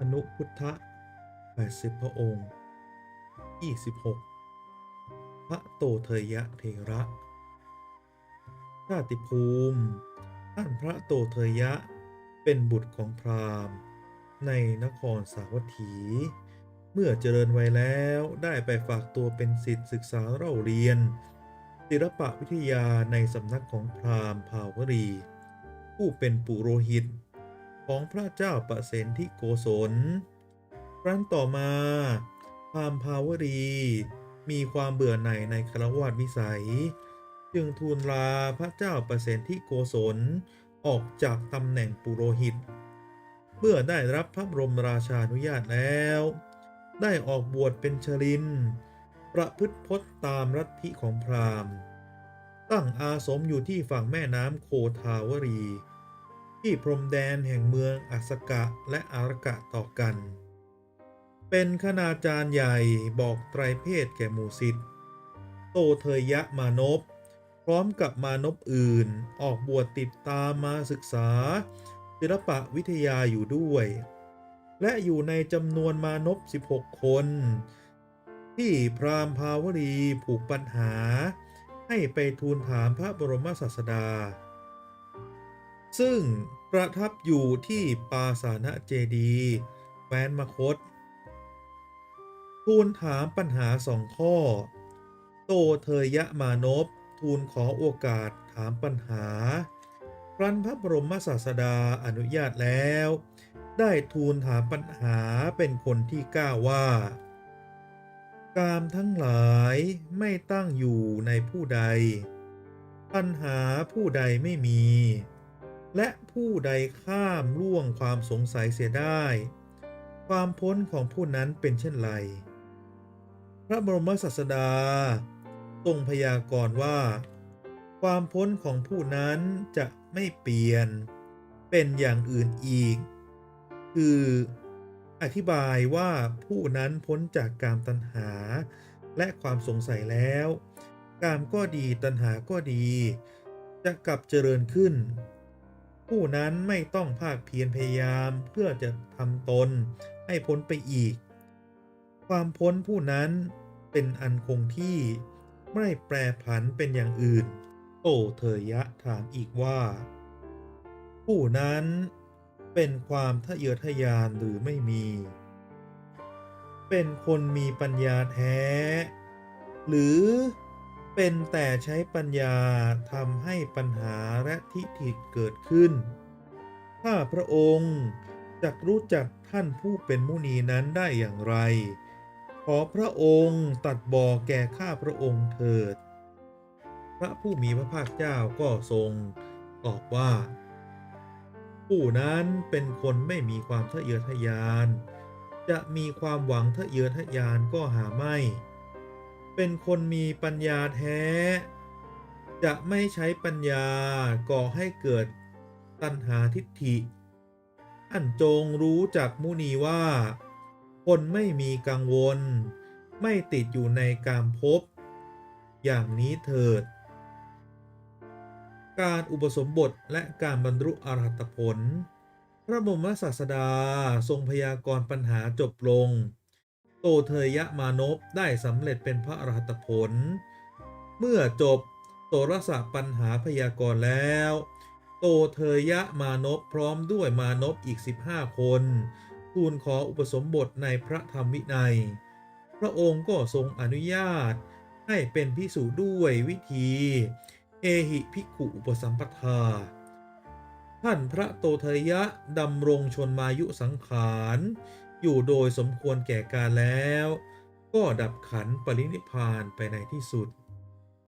อนุพุทธะ80 พระองค์ 26 พระโตเทยะเทระชาติภูมิท่านพระโตเทยะเป็นบุตรของพราหมณ์ ในนครสาวัตถี เมื่อเจริญวัยแล้วได้ไปฝากตัวเป็นศิษย์ศึกษาเล่าเรียน ศิลปะวิทยาในสำนักของพราหมณ์ภาวรี ผู้เป็นปุโรหิต ของพระเจ้าประเสนที่โกศล ครั้นต่อมาพามภาวรีมีความเบื่อหน่ายในคารวาสวิสัย จึงทูลลาพระเจ้าประเสนที่โกศลออกจากตำแหน่งปุโรหิต เมื่อได้รับพระบรมราชานุญาตแล้ว ได้ออกบวชเป็นชลินประพฤติพจน์ตามรัฐิของพราหมณ์ ตั้งอาสมอยู่ที่ฝั่งแม่น้ำโคทาวรี ที่พรมแดนแห่งเมืองอัสกะและอารกะต่อกัน เป็นคณาจารย์ใหญ่บอกไตรเพศแก่หมู่สิทธิ์โตเทยะมานพพร้อมกับมานพอื่นออกบวชติดตามมาศึกษา ศิลปะวิทยาอยู่ด้วย และอยู่ในจำนวนมานพ16 คน ที่พราหมณ์ภาวรีผูกปัญหา ให้ไปทูลถามพระบรมศาสดา ซึ่งประทับอยู่ที่ปาสานะเจดีแคว้นมคต ทูลถามปัญหาสองข้อ โตเทยะมานพทูลขอโอกาสถามปัญหา ครั้นพระบรมศาสดาอนุญาตแล้ว ได้ทูลถามปัญหาเป็นคนที่กล้าว่า กามทั้งหลายไม่ตั้งอยู่ในผู้ใด ปัญหาผู้ใดไม่มี และผู้ใดข้ามล่วงความสงสัยเสียได้ ความพ้นของผู้นั้นเป็นเช่นไร พระบรมศาสดาทรงพยากรณ์ว่า ความพ้นของผู้นั้นจะไม่เปลี่ยน เป็นอย่างอื่นอีก คืออธิบายว่าผู้นั้นพ้นจากกามตัณหา และความสงสัยแล้ว กามก็ดีตัณหาก็ดี จะกลับเจริญขึ้น ผู้นั้นไม่ต้องภาคเพียรพยายามเพื่อจะทำตนให้พ้นไปอีก ความพ้นผู้นั้นเป็นอันคงที่ไม่แปรผันเป็นอย่างอื่น โตเทยะถามอีกว่า ผู้นั้นเป็นความทะเยอทะยานหรือไม่มี เป็นคนมีปัญญาแท้ หรือ เป็นแต่ใช้ปัญญาทำให้ปัญหาและทิฏฐิเกิดขึ้น ถ้าพระองค์จักรู้จักท่านผู้เป็นมุนีนั้นได้อย่างไร ขอพระองค์ตัดบ่อแก่ข้าพระองค์เถิด พระผู้มีพระภาคเจ้าก็ทรงตอบว่า ผู้นั้นเป็นคนไม่มีความทะเยอทะยาน จะมีความหวังทะเยอทะยานก็หาไม่ เป็นคนมีปัญญาแท้ จะไม่ใช้ปัญญาก่อให้เกิดตัณหาทิฏฐิ อันจงรู้จักมุนีว่า คนไม่มีกังวล ไม่ติดอยู่ในกามภพอย่างนี้เถิด การอุปสมบทและการบรรลุอรหัตผล พระบรมศาสดาทรงพยากรณ์ปัญหาจบลง โตเทยะมานพได้สำเร็จเป็นพระอรหัตผล เมื่อจบโตรสะปัญหาพยากรณ์แล้ว โตเทยะมานพพร้อมด้วยมานพอีก 15 คน ทูลขออุปสมบทในพระธรรมวินัย พระองค์ก็ทรงอนุญาตให้เป็นพิสูจด้วยวิธีเอหิภิกขุอุปสัมปทา ท่านพระโตเทยะดำรงชนมายุสังขาร อยู่โดยสมควรแก่การแล้ว ก็ดับขันปรินิพานไปในที่สุด